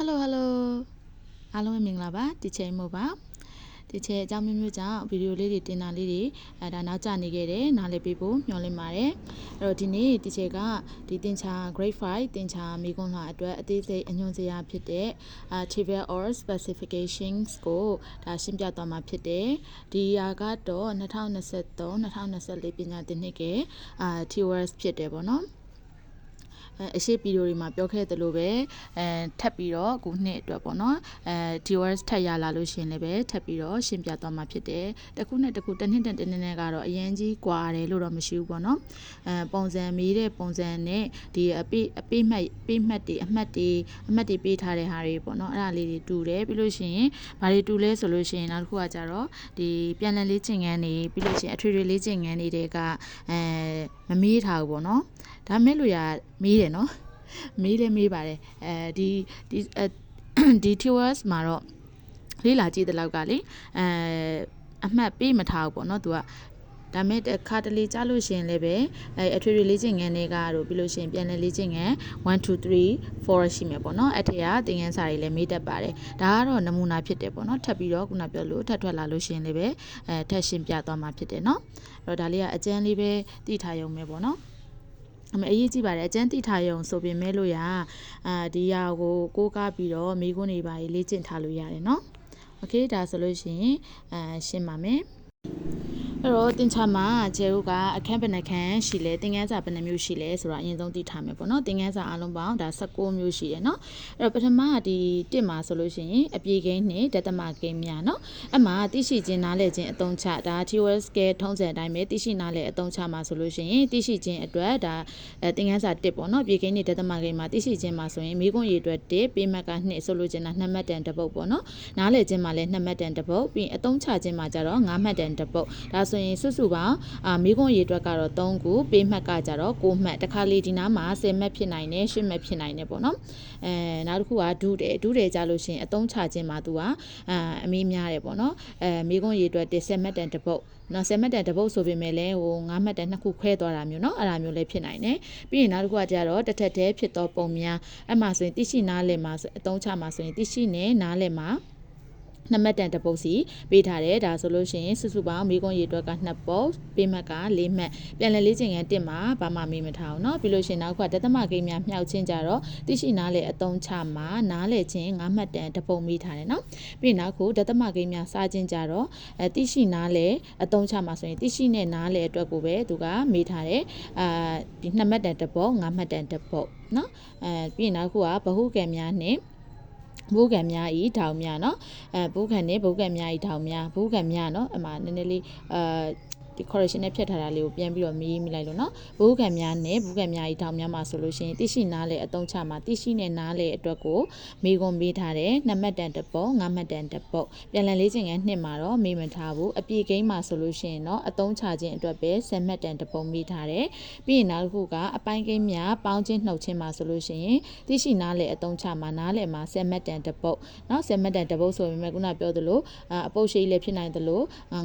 Hello Hello အားလုံးပဲမင်္ဂလာပါဒီချိန်မို့ပါဒီချိန်အကြောင်းမျိုးမျိုးကြောင့်ဗီဒီယိုလေးတွေတင်တာလေးတွေအဲဒါနောက်ကျနေခဲ့တယ်နားလည်ပေးဖို့မျှော်လင့်ပါတယ်အဲ့တော့ဒီနေ့ဒီချိန်ကဒီတင်ချာ grade 5တင်ချာမိကွန်းလာအတွက်အသေးစိတ်အညွှန်းစရာဖြစ်တဲ့အာ trivial or specifications ကိုဒါရှင်းပြသွားမှာဖြစ်တယ်ဒီရာကတော့2023 2024ပညာသင်နှစ်ကအာ TOS ဖြစ်တယ်ပေါ့နော် အဲအရှိဗီဒီယိုတွေမှာပြောခဲ့သလိုပဲအဲထပ်ပြီးတော့ခုနှစ်အတွက်ပေါ့နော်အဲ DOS ထပ်ရလာလို့ရှရင်လည်းပဲထပ်ပြီးတော့ရှင်းပြသွားမှာဖြစ်တယ်တစ်ခုနဲ့တစ်ခုတစ်နှစ်တစ်နှစ်နဲ့ကတော့အရင်ကြီးကွာတယ်လို့တော့မရှိဘူးပေါ့နော်အဲပုံစံမေးတဲ့ပုံစံနဲ့ဒီအပေးအပေးမှတ်ပေးမှတ်တွေအမှတ်တွေအမှတ်တွေပေးထားတဲ့ဟာတွေပေါ့နော်အဲ့ဒါလေးတွေတူတယ်ပြီးလို့ရှိရင်ဘာတွေတူလဲဆိုလို့ရှိရင်နောက်တစ်ခုကကြတော့ဒီပြန်လည်လေးကျင့်ခန်းတွေပြီးလို့ရှိရင်အထွေထွေလေးကျင့်ခန်းတွေတွေကအဲမမေးထားဘူးပေါ့နော် ဒါမဲ့လို့ရမေးတယ်နော်မေးလည်းမေးပါတယ်အဲဒီဒီဒီ TOS မှာတော့လေးလာကြည့်တဲ့လောက်ကလေအဲအမှတ်ပေးမထားဘူးပေါ့နော်သူကဒါမဲ့တစ်ခါတလေကြားလို့ရှိရင်လည်းပဲအဲအထွေထွေလေ့ကျင့်ခန်းတွေကတို့ပြီးလို့ရှိရင်ပြန်လည်လေ့ကျင့်ခန်း1 2 3 4ရှိမယ်ပေါ့နော်အဲ့ထက်ကသင်ခန်းစာတွေလည်းမေးတတ်ပါတယ်ဒါကတော့နမူနာဖြစ်တယ်ပေါ့နော်ထပ်ပြီးတော့ခုနပြောလို့ထပ်ထွက်လာလို့ရှိရင်လည်းပဲအဲထပ်ရှင်းပြသွားမှာဖြစ်တယ်နော်အဲ့တော့ဒါလေးကအကျန်းလေးပဲသိထားရုံပဲပေါ့နော် အမေအရေးကြီးပါတယ်အကျန်းတိထားရုံဆိုပေမဲ့လို့ရအာဒီဟာကိုကိုးကားပြီးတော့မိခွန်းတွေပါလေ့ကျင့်ထားလို့ရတယ်เนาะโอเคဒါဆိုလို့ရှိရင်အာရှင်းပါမယ် အဲ့တော့တင်ချာမှာကျဲဦးကအခန်းဘယ်နှခန်းရှိလဲတင်ငန်းစာဘယ်နှမျိုးရှိလဲဆိုတော့အရင်ဆုံးသိထားမယ်ပေါ့နော်တင်ငန်းစာအလုံးပေါင်းဒါ16မျိုးရှိတယ်နော်အဲ့တော့ပထမဒီတစ်မှာဆိုလို့ရှိရင်အပြေကိန်းနဲ့ဒသမကိန်းများနော်အဲ့မှာသိရှိခြင်းနားလည်ခြင်းအသုံးချဒါ TOS scale ထုံးစံအတိုင်းပဲသိရှိနားလည်အသုံးချမှာဆိုလို့ရှိရင်သိရှိခြင်းအတွက်ဒါတင်ငန်းစာတစ်ပေါ့နော်ပြေကိန်းနဲ့ဒသမကိန်းမှာသိရှိခြင်းမှာဆိုရင်မိကွန်းရေအတွက်တစ်ပေးမှတ်က2ဆိုလို့ခြင်းတာ2မှတ်တန်တစ်ပုတ်ပေါ့နော်နားလည်ခြင်းမှာလည်း2မှတ်တန်တစ်ပုတ်ပြီးရင်အသုံးချခြင်းမှာကျတော့5မှတ်တန်တစ်ပုတ်ဒါဆိုဆိုရင်စုစုပေါင်းအာမိခွန်းရေအတွက်ကတော့3ခုပေးမှတ်ကကြတော့6မှတ်တစ်ခါလေဒီနားမှာ10မှတ်ဖြစ်နိုင်တယ်10မှတ်ဖြစ်နိုင်တယ်ပေါ့နော်အဲနောက်တစ်ခုကဒုတယ်ဒုတယ်ကြလို့ရှင်အသုံးချခြင်းမှာသူကအာအမေးများတယ်ပေါ့နော်အဲမိခွန်းရေအတွက်10မှတ်တန်တစ်ပုတ်နော်ဆယ်မှတ်တန်တပုတ်ဆိုပေမဲ့လည်းဟို9မှတ်တန်နှစ်ခုခွဲသွားတာမျိုးနော်အဲ့ဒါမျိုးလည်းဖြစ်နိုင်တယ်ပြီးရင်နောက်တစ်ခုကကြတော့တစ်ထက်တည်းဖြစ်သောပုံများအဲ့မှာဆိုရင်တိရှိနားလည်မှာအသုံးချမှာဆိုရင်တိရှိနဲ့နားလည်မှာ နှစ်မှတ်တန်တစ်ပုတ်စီပေးထားတယ်ဒါဆိုလို့ရှိရင်စုစုပေါင်းမိကွန်ရေအတွက်က2ပုတ်ပေးမှတ်က4မှတ်ပြန်လည်လေးချိန်ကန်1မှာဘာမှမေးမထားအောင်เนาะပြီးလို့ရှိရင်နောက်ကဒသမကိန်းများမြောက်ချင်းကြတော့သိရှိနားလေအတုံးချမှာနားလေချင်း9မှတ်တန်တစ်ပုတ်မေးထားတယ်เนาะပြီးနောက်ခုဒသမကိန်းများစားချင်းကြတော့အဲသိရှိနားလေအတုံးချမှာဆိုရင်သိရှိနဲ့နားလေအတွက်ကိုပဲသူကမေးထားတယ်အာဒီ2မှတ်တန်တစ်ပုတ်9မှတ်တန်တစ်ပုတ်เนาะအဲပြီးနောက်ခုကဘဟုကံများနဲ့ ဘိုးကံများဤထောင်များเนาะအဲဘိုးကံနဲ့ဘိုးကံများဤထောင်များဘိုးကံများเนาะအမှနည်းနည်းလေးအာ ဒီ correction နဲ့ဖြတ်ထားတာလေးကိုပြန်ပြီးတော့မရေးမိလိုက်လို့နော်ဘိုးကံများနဲ့ဘူးကံများဤထောင်များမှာဆိုလို့ရှိရင်တိရှိနားလေအတုံးချမှာတိရှိနဲ့နားလေအတွက်ကိုမေကွန်ပေးထားတယ်နမတ်တန်တပုတ်ငါမတ်တန်တပုတ်ပြန်လည်လေးချိန်ကနှစ်မှာတော့မေမထားဘူးအပြေကိန်းမှာဆိုလို့ရှိရင်တော့အတုံးချခြင်းအတွက်ပဲဆယ်မတ်တန်တပုတ်မိထားတယ်ပြီးရင်နောက်တစ်ခုကအပိုင်းကိန်းများပေါင်းခြင်းနှုတ်ခြင်းမှာဆိုလို့ရှိရင်တိရှိနားလေအတုံးချမှာနားလေမှာဆယ်မတ်တန်တပုတ်နော်ဆယ်မတ်တန်တပုတ်ဆိုပေမဲ့ခုနပြောသလိုအပုတ်ရှိလည်းဖြစ်နိုင်သလို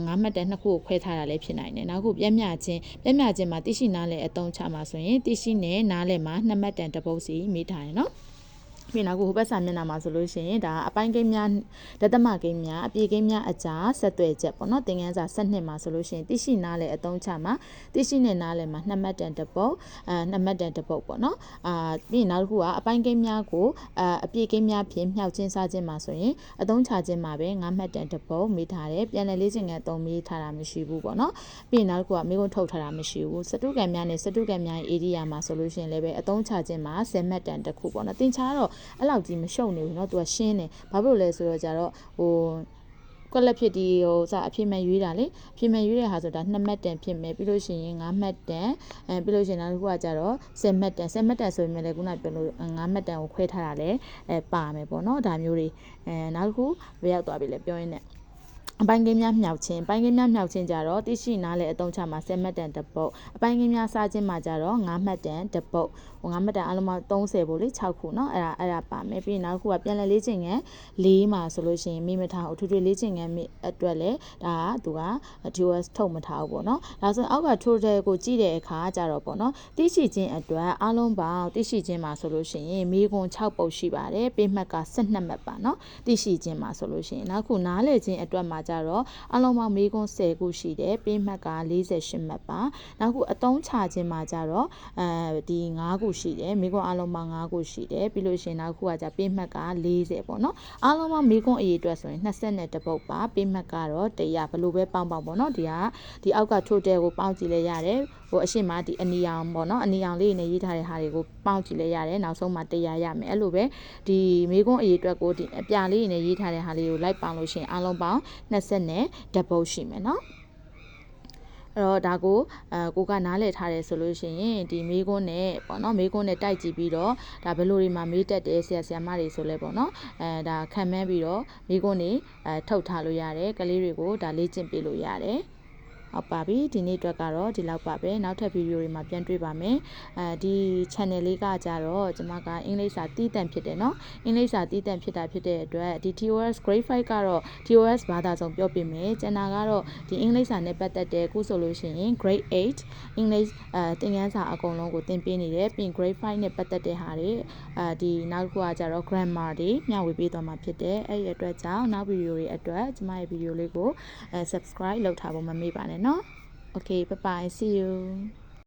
ငါမတ်တန်နှစ်ခုကိုခွဲထားတာလည်းဖြစ်နိုင်တယ်နောက်ခုပြက်မြခြင်းပြက်မြခြင်းမှာတိရှိနားလေအတုံးချမှာဆိုရင်တိရှိနဲ့နားလေမှာနှစ်မှတ်တန်တစ်ပုတ်စီမိထားတယ် မှင်တာကိုဟိုဘက်ဆာမျက်နှာမှာဆိုလို့ရှိရင်ဒါအပိုင်းကိန်းများဒသမကိန်းများအပြေကိန်းများအကြားဆက်သွယ်ချက်ပေါ့နော်သင်ခန်းစာ7မှာဆိုလို့ရှိရင်တိရှိနားလဲအသုံးချမှာတိရှိနဲ့နားလဲမှာနှစ်မှတ်တန်တစ်ပုတ်အဲနှစ်မှတ်တန်တစ်ပုတ်ပေါ့နော်အာပြီးရင်နောက်တစ်ခုကအပိုင်းကိန်းများကိုအအပြေကိန်းများဖြင့်မြှောက်ချင်းစားခြင်းမှာဆိုရင်အသုံးချခြင်းမှာပဲငါးမှတ်တန်တစ်ပုတ်မိထားတယ်ပြန်လည်လေ့ကျင့်ခန်းသုံးမိထားတာမရှိဘူးပေါ့နော်ပြီးရင်နောက်တစ်ခုကမိကုန်းထုတ်ထားတာမရှိဘူးစတုကံများနဲ့စတုကံများ area မှာဆိုလို့ရှိရင်လည်းပဲအသုံးချခြင်းမှာ10မှတ်တန်တစ်ခုပေါ့နော်သင်ချာတော့အဲ့လောက်ကြီးမရှုပ်နေဘူးเนาะသူကရှင်းတယ်ဘာဖြစ်လို့လဲဆိုတော့ကြတော့ဟိုကွက်လက်ဖြစ်ဒီဟိုစအဖြစ်မဲ့ရွေးတာလေအဖြစ်မဲ့ရွေးတဲ့ဟာဆိုတာ2မှတ်တန်ဖြစ်မယ်ပြီးလို့ရှိရင်5မှတ်တန်အဲပြီးလို့ရှိရင်နောက်တစ်ခုကကြတော့10မှတ်တန်10မှတ်တန်ဆိုပေမဲ့လည်းခုနပြောလို့5မှတ်တန်ကိုခွဲထားတာလည်းအဲပါမယ်ပေါ့နော်ဒါမျိုးတွေအဲနောက်တစ်ခုဘယ်ရောက်သွားပြီလဲပြောရင်းနဲ့ဟ အပိုင်းကင်းများမြောက်ခြင်းအပိုင်းကင်းများမြောက်ခြင်းကြတော့သိရှိနားလေအသုံးချမှာ10မှတ်တန်တစ်ပုတ်အပိုင်းကင်းများစားခြင်းမှာကြတော့9မှတ်တန်တစ်ပုတ်ဟို9မှတ်တန်အလုံးပေါင်း30ပို့လေ6ခုเนาะအဲ့ဒါအဲ့ဒါပါမယ်ပြီးရင်နောက်တစ်ခုကပြန်လည်လေးခြင်းငယ်၄မှာဆိုလို့ရှိရင်မိမထားအထူးထွေလေးခြင်းငယ်မိအတွက်လေဒါကသူက DOS ထုတ်မထားဘူးပေါ့เนาะဒါဆိုရင်အောက်က total ကိုကြည့်တဲ့အခါကြတော့ပေါ့เนาะသိရှိခြင်းအတွက်အလုံးပေါင်းသိရှိခြင်းမှာဆိုလို့ရှိရင်မိခွန်6ပုတ်ရှိပါတယ်ပေးမှတ်က12မှတ်ပါเนาะသိရှိခြင်းမှာဆိုလို့ရှိရင်နောက်ခုနားလည်ခြင်းအတွက်မှာကြ ကြတော့အလုံးပေါင်းမေးခွန်း10ခုရှိတယ်ပေးမှတ်က48မှတ်ပါနောက်ခုအသုံးချခြင်းမှာကြတော့အဲဒီ9ခုရှိတယ်မေးခွန်းအလုံးပေါင်း9ခုရှိတယ်ပြီးလို့ရှိရင်နောက်ခုကကြပေးမှတ်က40ပေါ့နော်အလုံးပေါင်းမေးခွန်းအရေးအတွက်ဆိုရင်22ပုတ်ပါပေးမှတ်ကတော့100ဘယ်လိုပဲပေါင်းပေါင်းပေါ့နော်ဒီကဒီအောက်က total ကိုပေါင်းကြည့်လဲရတယ် ဟိုအရှိမဒီအနီရောင်ပေါ့နော်အနီရောင်လေးနဲ့ရေးထားတဲ့ဟာတွေကိုပေါင်းကြည့်လဲရတယ်နောက်ဆုံးမှတရားရမယ်အဲ့လိုပဲဒီမိကွန်းအရေးအတွက်ကိုဒီအပြာလေးနဲ့ရေးထားတဲ့ဟာလေးကိုလိုက်ပေါင်းလို့ရှိရင်အလုံးပေါင်း20နဲ့တပုတ်ရှိမယ်နော်အဲ့တော့ဒါကိုအဲကိုကနားလည်ထားတယ်ဆိုလို့ရှိရင်ဒီမေးခွန်းနဲ့ပေါ့နော်မေးခွန်းနဲ့တိုက်ကြည့်ပြီးတော့ဒါဘယ်လိုတွေမှာမေးတက်တယ်ဆရာဆရာမတွေဆိုလဲပေါ့နော်အဲဒါခံမှန်းပြီးတော့မေးခွန်းတွေအဲထုတ်ထားလို့ရတယ်ကလေးတွေကိုဒါလေ့ကျင့်ပေးလို့ရတယ် ဟုတ်ပါပြီဒီနေ့အတွက်ကတော့ဒီလောက်ပါပဲနောက်ထပ်ဗီဒီယိုတွေမှာပြန်တွေ့ပါမယ်အဲဒီ channel လေးကကြတော့ကျွန်မကအင်္ဂလိပ်စာတီးတန့်ဖြစ်တယ်เนาะအင်္ဂလိပ်စာတီးတန့်ဖြစ်တာဖြစ်တဲ့အတွက်ဒီ TOS grade 5ကတော့ TOS ဘာသာစုံပြောပြမယ်ကျန်တာကတော့ဒီအင်္ဂလိပ်စာနဲ့ပတ်သက်တဲ့ခုဆိုလို့ရှိရင် grade 8အင်္ဂလိပ်အဲသင်ခန်းစာအကုန်လုံးကိုသင်ပေးနေတယ်ပြီး grade 5နဲ့ပတ်သက်တဲ့ဟာတွေအဲဒီနောက်တစ်ခုကကြတော့ grammar တွေမျှဝေပေးသွားမှာဖြစ်တယ်အဲ့ဒီအတွက်ကြောင့်နောက်ဗီဒီယိုတွေအတွက်ကျွန်မရဲ့ဗီဒီယိုလေးကိုအဲ subscribe လုပ်ထားဖို့မမေ့ပါနဲ့ เนาะโอเคบ๊ายบาย see you